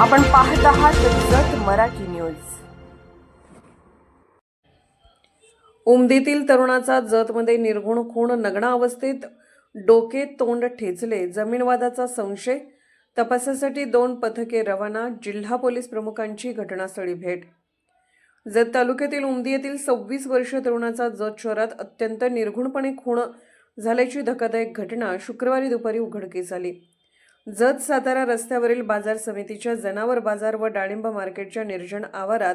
आपण पाहत आहात जत मराठी न्यूज. उमदीतील तरुणाचा जतमध्ये निर्गुण खूण नग्न अवस्थेत डोके तोंड ठेचले. जमीनवादाचा संशय तपासासाठी दोन पथके रवाना जिल्हा पोलीस प्रमुखांची घटनास्थळी भेट. जत तालुक्यातील उमदी येथील सव्वीस वर्षीय तरुणाचा जत शहरात अत्यंत निर्घुणपणे खूण झाल्याची धक्कादायक घटना शुक्रवारी दुपारी उघडकीस आली. जत सातारा रस्त्यावरील बाजार समितीच्या जनावर बाजार व डाळिंब मार्केटच्या निर्जन आवारात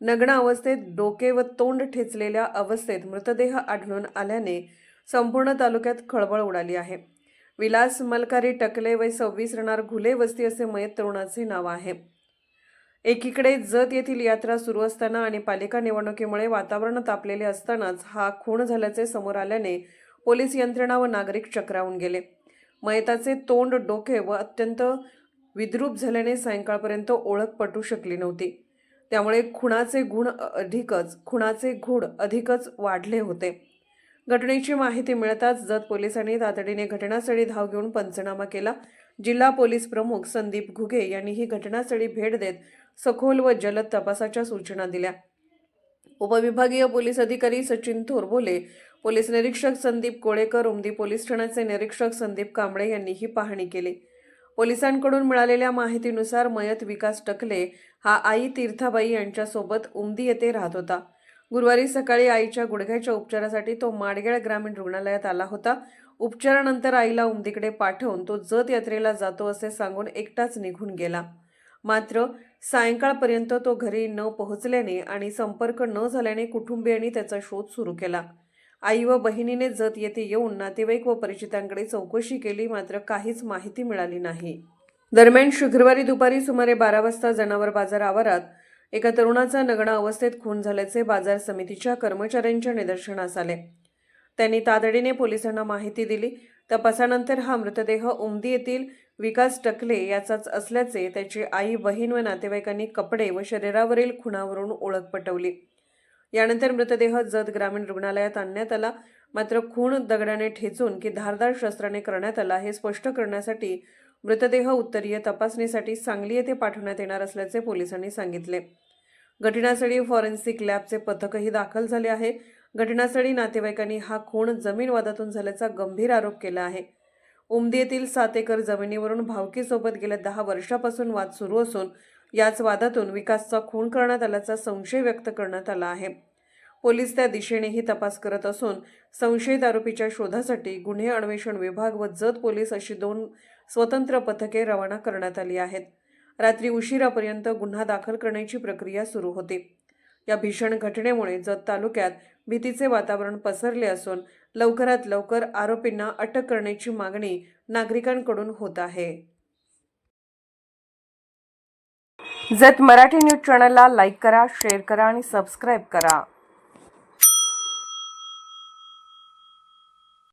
नग्न अवस्थेत डोके व तोंड ठेचलेल्या अवस्थेत मृतदेह आढळून आल्याने संपूर्ण तालुक्यात खळबळ उडाली आहे. विलास मलकारी टकले वय सव्वीस राहणार घुले वस्ती असे मयत तरुणाचे नाव आहे. एकीकडे जत येथील यात्रा सुरू असताना आणि पालिका निवडणुकीमुळे वातावरण तापलेले असतानाच हा खून झाल्याचे समोर आल्याने पोलीस यंत्रणा व नागरिक चक्रावून गेले. मयताचे तोंड डोके व अत्यंत विद्रूप झाल्याने सायंकाळपर्यंत ओळख पटू शकली नव्हती. त्यामुळे खुणाचे गुण अधिकच खुणाचे गूढ अधिकच वाढले होते. घटनेची माहिती मिळताच जत पोलिसांनी तातडीने घटनास्थळी धाव घेऊन पंचनामा केला. जिल्हा पोलीस प्रमुख संदीप घुगे यांनी ही घटनास्थळी भेट देत सखोल व जलद तपासाच्या सूचना दिल्या. उपविभागीय पोलीस अधिकारी सचिन थोरबोले पोलीस निरीक्षक संदीप कोळेकर उमदी पोलीस ठाण्याचे निरीक्षक संदीप कांबळे यांनी ही पाहणी केली. पोलिसांकडून मिळालेल्या माहितीनुसार मयत विकास टकले हा आई तीर्थाबाई यांच्यासोबत उमदी येथे राहत होता. गुरुवारी सकाळी आईच्या गुडघ्याच्या उपचारासाठी तो माडगेळ ग्रामीण रुग्णालयात आला होता. उपचारानंतर आईला उमदीकडे पाठवून तो जत यात्रेला जातो असे सांगून एकटाच निघून गेला. मात्र सायंकाळपर्यंत तो घरी न पोहोचल्याने आणि संपर्क न झाल्याने कुटुंबियांनी त्याचा शोध सुरू केला. आई व बहिणीने जत येथे येऊन नातेवाईक व परिचितांकडे चौकशी केली मात्र काहीच माहिती मिळाली नाही. दरम्यान शुक्रवारी दुपारी सुमारे बारा वाजता जनावर बाजार आवारात एका तरुणाचा नगणा अवस्थेत खून झाल्याचे बाजार समितीच्या कर्मचाऱ्यांच्या निदर्शनास आले. त्यांनी तातडीने पोलिसांना माहिती दिली. तपासानंतर हा मृतदेह उमदी येथील विकास टकले याचाच असल्याचे त्याची आई बहीण व नातेवाईकांनी कपडे व शरीरावरील खुणावरून ओळख पटवली. यानंतर मृतदेह जत ग्रामीण रुग्णालयात आणण्यात आला. मात्र खूण दगडाने ठेचून की धारदार शस्त्राने करण्यात आला हे स्पष्ट करण्यासाठी मृतदेह उत्तरीय तपासणीसाठी सांगली येथे पाठवण्यात येणार असल्याचे पोलिसांनी सांगितले. घटनास्थळी फॉरेन्सिक लॅबचे पथकही दाखल झाले आहे. घटनास्थळी नातेवाईकांनी हा खून जमीन वादातून झाल्याचा गंभीर आरोप केला आहे. उमदी येथील सात एकर जमिनीवरून भावकीसोबत गेल्या दहा वर्षापासून वाद सुरू असून याच वादातून विकासचा खून करण्यात आल्याचा संशय व्यक्त करण्यात आला आहे. पोलीस त्या दिशेनेही तपास करत असून संशयित आरोपीच्या शोधासाठी गुन्हे अन्वेषण विभाग व जत पोलीस अशी दोन स्वतंत्र पथके रवाना करण्यात आली आहेत. रात्री उशिरापर्यंत गुन्हा दाखल करण्याची प्रक्रिया सुरू होती. या भीषण घटनेमुळे जत तालुक्यात भीतीचे वातावरण पसरले असून लवकरात लवकर आरोपींना अटक करण्याची मागणी नागरिकांकडून होत आहे. जत मराठी न्यूज चॅनलला लाईक करा शेअर करा आणि सबस्क्राईब करा.